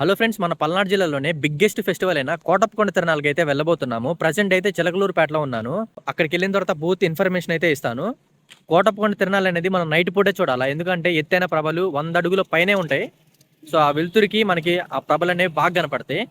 Hello friends మన పల్నాడు జిల్లాలోనే biggest festival అయిన కోటప్పకొండ తిరణాలకి అయితే వెళ్ళబోతున్నాము. ప్రజెంట్ అయితే చిలకలూరుపేటలో ఉన్నాను. అక్కడికి వెళ్ళిన తర్వాత పూర్తి ఇన్ఫర్మేషన్ అయితే ఇస్తాను. కోటప్పకొండ తిరణాలు అనేది మనం నైట్ పూటే చూడాలా? ఎందుకంటే ఎత్తైన ప్రభలు వంద అడుగుల పైనే ఉంటాయి. సో ఆ వెలుతురికి మనకి ఆ ప్రభలు అనేవి బాగా కనపడతాయి.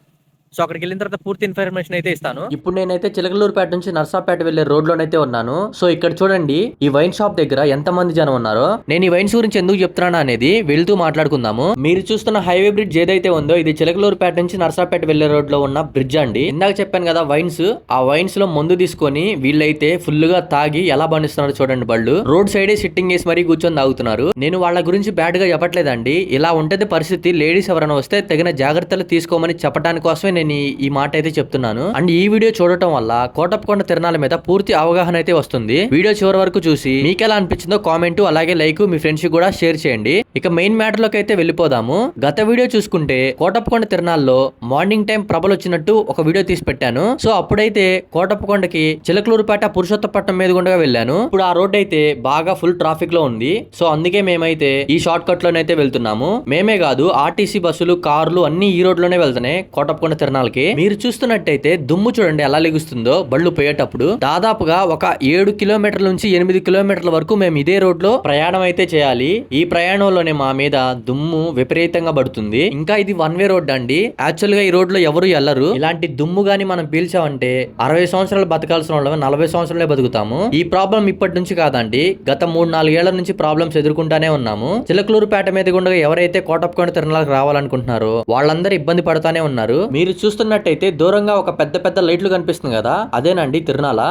సో అక్కడికి వెళ్ళిన తర్వాత పూర్తి ఇన్ఫర్మేషన్ అయితే ఇస్తాను. ఇప్పుడు నేనైతే చిలకలూరుపేట నుంచి నర్సాపేట వెళ్ళే రోడ్ లోనైతే ఉన్నాను. సో ఇక్కడ చూడండి ఈ వైన్ షాప్ దగ్గర ఎంత మంది జనం ఉన్నారో. నేను ఈ వైన్స్ గురించి ఎందుకు చెప్తున్నాను అనేది వెళ్తూ మాట్లాడుకుందాము. మీరు చూస్తున్న హైవే బ్రిడ్జ్ ఏదైతే ఉందో ఇది చిలకలూరుపేట నుంచి నర్సాపేట వెళ్ళే రోడ్లో ఉన్న బ్రిడ్జ్ అండి. ఇందాక చెప్పాను కదా వైన్స్. ఆ వైన్స్లో మందు తీసుకొని వీళ్ళైతే ఫుల్గా తాగి ఎలా బండిస్తున్నారు చూడండి బళ్ళు. రోడ్ సైడే సిట్టింగ్ వేసి మరీ కూర్చొని తాగుతున్నారు. నేను వాళ్ళ గురించి బ్యాడ్గా చెప్పట్లేదండి. ఇలా ఉంటది పరిస్థితి. లేడీస్ ఎవరైనా వస్తే తగిన జాగ్రత్తలు తీసుకోమని చెప్పడానికి కోసమే నేను ఈ- మాట అయితే చెప్తున్నాను. అండ్ ఈ వీడియో చూడటం వల్ల కోటప్పకొండ తిరణాల మీద పూర్తి అవగాహన అయితే వస్తుంది. వీడియో చివరి వరకు చూసి మీకు ఎలా అనిపించిందో కామెంట్ అలాగే లైక్ మీ ఫ్రెండ్స్ కూడా షేర్ చేయండి. ఇక మెయిన్ మ్యాటర్లోకి అయితే వెళ్ళిపోదాము. గత వీడియో చూసుకుంటే కోటప్పకొండ తిరణాల్లో మార్నింగ్ టైం ప్రభలు వచ్చినట్టు ఒక వీడియో తీసి పెట్టాను. సో అప్పుడైతే కోటప్పకొండకి చిలకలూరుపేట పురుషోత్తపట్నం మీద గుండగా వెళ్ళాను. ఇప్పుడు ఆ రోడ్ అయితే బాగా ఫుల్ ట్రాఫిక్లో ఉంది. సో అందుకే మేమైతే ఈ షార్ట్ కట్ లోనైతే వెళ్తున్నాము. మేమే కాదు ఆర్టీసీ బస్సులు కార్లు అన్ని ఈ రోడ్లోనే వెళ్తున్నాయి. కోటప్పకొండ తిరణాలకి మీరు చూస్తున్నట్టయితే దుమ్ము చూడండి ఎలా లెగుస్తుందో బళ్ళు పోయేటప్పుడు దాదాపుగా ఒక ఏడు కిలోమీటర్ల నుంచి ఎనిమిది కిలోమీటర్ల వరకు మేము ఇదే రోడ్లో ప్రయాణం అయితే చేయాలి. ఈ ప్రయాణంలోనే మా మీద దుమ్ము విపరీతంగా పడుతుంది. ఇంకా ఇది వన్ వే రోడ్ అండి. యాక్చువల్గా ఈ రోడ్లో ఎవరు వెళ్ళరు ఇలాంటి దుమ్ము గాని మనం పీల్చామంటే అరవై సంవత్సరాలు బతకాల్సిన వాళ్ళం నలభై సంవత్సరాలే బతుకుతాము. ఈ ప్రాబ్లం ఇప్పటి నుంచి కాదండి. గత మూడు నాలుగేళ్ళ నుంచి ప్రాబ్లమ్స్ ఎదుర్కొంటానే ఉన్నాము. చిలకలూరుపేట మీద గుండగా ఎవరైతే కోటప్పకొండ తిరణాలకు రావాలనుకుంటున్నారో వాళ్ళందరూ ఇబ్బంది పడతానే ఉన్నారు. మీరు చూస్తున్నట్టయితే దూరంగా ఒక పెద్ద పెద్ద లైట్లు కనిపిస్తుంది కదా? అదేనండి తిరునాల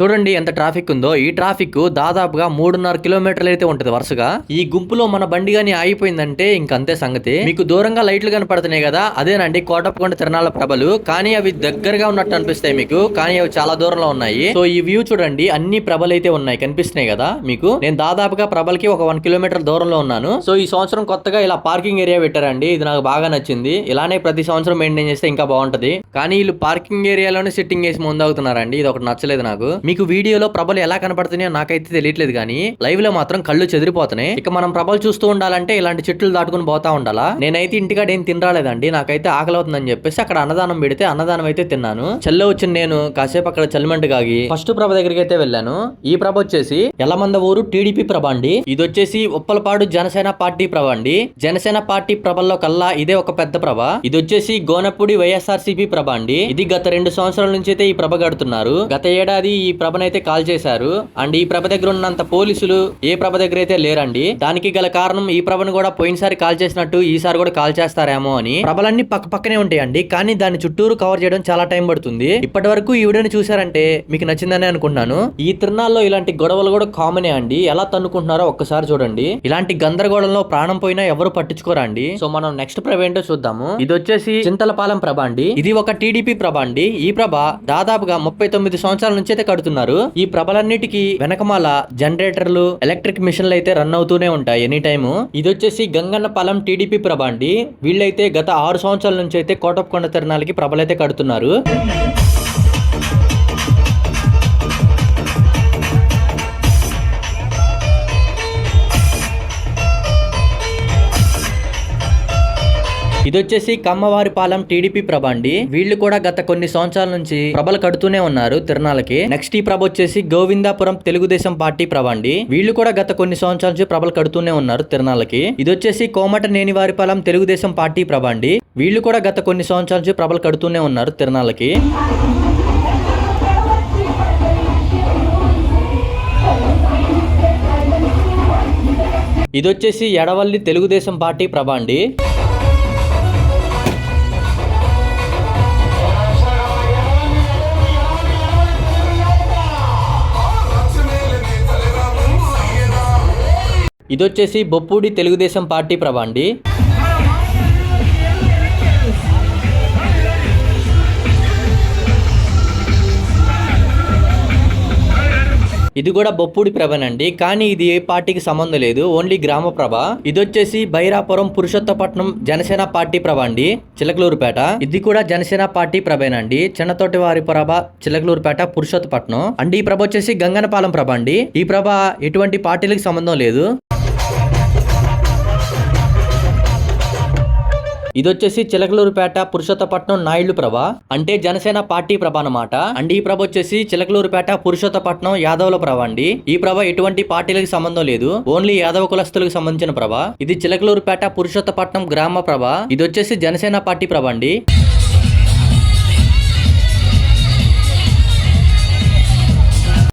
చూడండి ఎంత ట్రాఫిక్ ఉందో. ఈ ట్రాఫిక్ దాదాపుగా మూడున్నర కిలోమీటర్లు అయితే ఉంటది వరుసగా. ఈ గుంపులో మన బండి గాని ఆగిపోయిందంటే ఇంకంతే సంగతి. మీకు దూరంగా లైట్లు కనపడుతున్నాయి కదా అదేనండి కోటప్పకొండ తిరణాల ప్రభలు. కానీ అవి దగ్గరగా ఉన్నట్టు అనిపిస్తాయి మీకు. కానీ అవి చాలా దూరంలో ఉన్నాయి. సో ఈ వ్యూ చూడండి అన్ని ప్రభలు అయితే ఉన్నాయి. కనిపిస్తున్నాయి కదా మీకు. నేను దాదాపుగా ప్రభలకి ఒక వన్ కిలోమీటర్ దూరంలో ఉన్నాను. సో ఈ సంవత్సరం కొత్తగా ఇలా పార్కింగ్ ఏరియా పెట్టారండి. ఇది నాకు బాగా నచ్చింది. ఇలానే ప్రతి సంవత్సరం మెయింటైన్ చేస్తే ఇంకా బాగుంటది. కానీ వీళ్ళు పార్కింగ్ ఏరియాలోనే సిట్టింగ్ వేసి ముందు అవుతున్నారండి ఇది ఒకటి నచ్చలేదు నాకు. మీకు వీడియోలో ప్రభలు ఎలా కనపడుతున్నాయో నాకైతే తెలియట్లేదు కానీ లైవ్లో మాత్రం కళ్ళు చెదిరిపోతున్నాయి. ఇక మనం ప్రభలు చూస్తూ ఉండాలంటే ఇలాంటి చెట్లు దాటుకుని పోతా ఉండాలా? నేనైతే ఇంటికాడ ఏం తినరాలేదండి. నాకైతే ఆకలి అవుతుందని చెప్పేసి అక్కడ అన్నదానం పెడితే అన్నదానం అయితే తిన్నాను. చెల్లె వచ్చిన నేను కాసేపు అక్కడ చల్లిమంట కాగి ఫస్ట్ ప్రభ దగ్గరికి అయితే వెళ్ళాను. ఈ ప్రభ వచ్చేసి ఎలమంద ఊరు టీడీపీ ప్రభ అండి. ఇది వచ్చేసి ఉప్పలపాడు జనసేన పార్టీ ప్రభ అండి. జనసేన పార్టీ ప్రభల్లో కల్లా ఇదే ఒక పెద్ద ప్రభ. ఇది వచ్చేసి గోనపూడి వైఎస్ఆర్ ప్రభ అండి. ఇది గత రెండు సంవత్సరాల నుంచి అయితే ఈ ప్రభ కడుతున్నారు. గత ఏడాది ఈ ప్రభనైతే కాల్ చేశారు. అండ్ ఈ ప్రభ దగ్గర ఉన్నంత పోలీసులు ఏ ప్రభ దగ్గర అయితే లేరండి దానికి గల కారణం ఈ ప్రభను కూడా పోయినసారి కాల్ చేసినట్టు ఈసారి కూడా కాల్ చేస్తారేమో అని ప్రభలన్నీ పక్క పక్కనే ఉంటాయండి. కానీ దాని చుట్టూరు కవర్ చేయడం చాలా టైం పడుతుంది. ఇప్పటి వరకు ఈ వీడియోని చూసారంటే మీకు నచ్చిందని అనుకుంటున్నాను. ఈ తిరునాల్లో ఇలాంటి గొడవలు కూడా కామనే అండి. ఎలా తన్నుకుంటున్నారో ఒక్కసారి చూడండి. ఇలాంటి గందరగోళంలో ప్రాణం పోయినా ఎవరు పట్టించుకోరండి. సో మనం నెక్స్ట్ ప్రభ ఏంటో చూద్దాము. ఇది వచ్చేసి చింతలపాలెం ప్రభ అండి. ఇది ఒక టీడీపీ ప్రభ అండి. ఈ ప్రభ దాదాపుగా ముప్పై తొమ్మిది సంవత్సరాల నుంచి అయితే మాట్లాడుతున్నారు. ఈ ప్రభలన్నిటికీ వెనకమాల జనరేటర్లు ఎలక్ట్రిక్ మిషన్లు అయితే రన్ అవుతూనే ఉంటాయి ఎనీ టైము. ఇది వచ్చేసి గంగన్నపాలెం టీడీపీ ప్రభ అండి వీళ్ళైతే గత ఆరు సంవత్సరాల నుంచి అయితే కోటప్పకొండ తిరణాలకి ప్రభలైతే కడుతున్నారు. ఇది వచ్చేసి కమ్మవారిపాలెం టీడీపీ ప్రభ అండి. వీళ్ళు కూడా గత కొన్ని సంవత్సరాల నుంచి ప్రభలు కడుతూనే ఉన్నారు తిరుణాలకి నెక్స్ట్ ఈ ప్రభ వచ్చేసి గోవిందాపురం తెలుగుదేశం పార్టీ ప్రభ అండి. వీళ్ళు కూడా గత కొన్ని సంవత్సరాల నుంచి ప్రభలు కడుతూనే ఉన్నారు తిరణాలకి ఇది వచ్చేసి కోమట నేనివారిపాలెం తెలుగుదేశం పార్టీ ప్రభ అండి. వీళ్ళు కూడా గత కొన్ని సంవత్సరాల నుంచి ప్రభలు కడుతూనే ఉన్నారు తిరణాలకి ఇది వచ్చేసి ఎడవల్లి తెలుగుదేశం పార్టీ ప్రభ అండి. ఇది వచ్చేసి బొప్పూడి తెలుగుదేశం పార్టీ ప్రభ అండి ఇది కూడా బొప్పుడి ప్రభనండి కానీ ఇది ఏ పార్టీకి సంబంధం లేదు. ఓన్లీ గ్రామ ప్రభ. ఇది వచ్చేసి బైరాపురం పురుషోత్తపట్నం జనసేన పార్టీ ప్రభ అండి చిలకలూరుపేట. ఇది కూడా జనసేన పార్టీ ప్రభేనండి చిన్నతోటి వారి ప్రభ చిలకలూరుపేట పురుషోత్తపట్నం. అండి ఈ ప్రభ వచ్చేసి గంగనపాలెం ప్రభ అండి ఈ ప్రభ ఎటువంటి పార్టీలకు సంబంధం లేదు. ఇది వచ్చేసి చిలకలూరుపేట పురుషోత్తపట్నం నాయుడు ప్రభ. అంటే జనసేన పార్టీ ప్రభ అన్నమాట. అండ్ ఈ ప్రభ వచ్చేసి చిలకలూరుపేట పురుషోత్తపట్నం యాదవుల ప్రభ అండి. ఈ ప్రభ ఎటువంటి పార్టీలకు సంబంధం లేదు. ఓన్లీ యాదవ కులస్తులకు సంబంధించిన ప్రభ. ఇది చిలకలూరుపేట పురుషోత్తపట్నం గ్రామ ప్రభ. ఇది వచ్చేసి జనసేన పార్టీ ప్రభ అండి.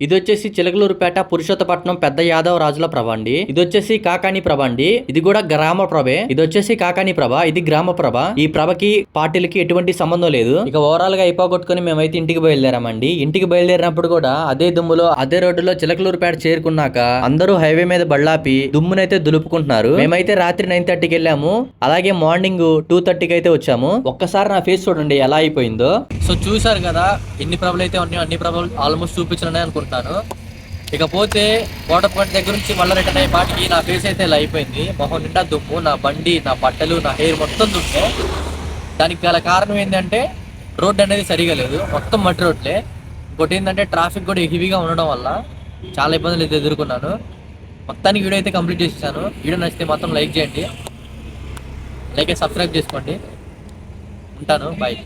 ఇది వచ్చేసి చిలకలూరుపేట పురుషోత్తపట్నం పెద్ద యాదవ్ రాజుల ప్రభ అండి ఇది వచ్చేసి కాకాని ప్రభ అండి ఇది కూడా గ్రామ ప్రభే. ఇది వచ్చేసి కాకాని ప్రభ. ఇది గ్రామ ప్రభ. ఈ ప్రభకి పార్టీలకి ఎటువంటి సంబంధం లేదు. ఇక ఓవరాల్గా అయిపోగొట్టుకుని మేమైతే ఇంటికి బయలుదేరామండి. ఇంటికి బయలుదేరినప్పుడు కూడా అదే దుమ్ములో అదే రోడ్డులో చిలకలూరుపేట చేరుకున్నాక అందరూ హైవే మీద బళ్ళాపి దుమ్మునైతే దులుపుకుంటున్నారు. మేమైతే రాత్రి నైన్ థర్టీకి వెళ్ళాము. అలాగే మార్నింగ్ టూ థర్టీకి అయితే వచ్చాము. ఒక్కసారి నా ఫేస్ చూడండి ఎలా అయిపోయిందో. సో చూసారు కదా ఎన్ని ప్రభలు అయితే ఉన్నాయో అన్ని ప్రభలు ఆల్మోస్ట్ చూపించాలని అనుకుంటున్నాను ఇకపోతే కోటపంట దగ్గర నుంచి మళ్ళీ రిటర్న్ అయ్యే పాటికి నా ఫేస్ అయితే ఇలా అయిపోయింది. మొహం నిండా దుమ్ము నా బండి నా బట్టలు నా హెయిర్ మొత్తం దుమ్ము. దానికి గల కారణం ఏంటంటే రోడ్ అనేది సరిగా లేదు. మొత్తం మట్టి రోడ్లే. ఇంకోటి ఏంటంటే ట్రాఫిక్ కూడా హెవీగా ఉండడం వల్ల చాలా ఇబ్బందులు అయితే ఎదుర్కొన్నాను. మొత్తానికి వీడియో అయితే కంప్లీట్ చేసేసాను. వీడియో నచ్చితే మాత్రం లైక్ చేయండి. అలాగే సబ్స్క్రైబ్ చేసుకోండి. ఉంటాను. బాయ్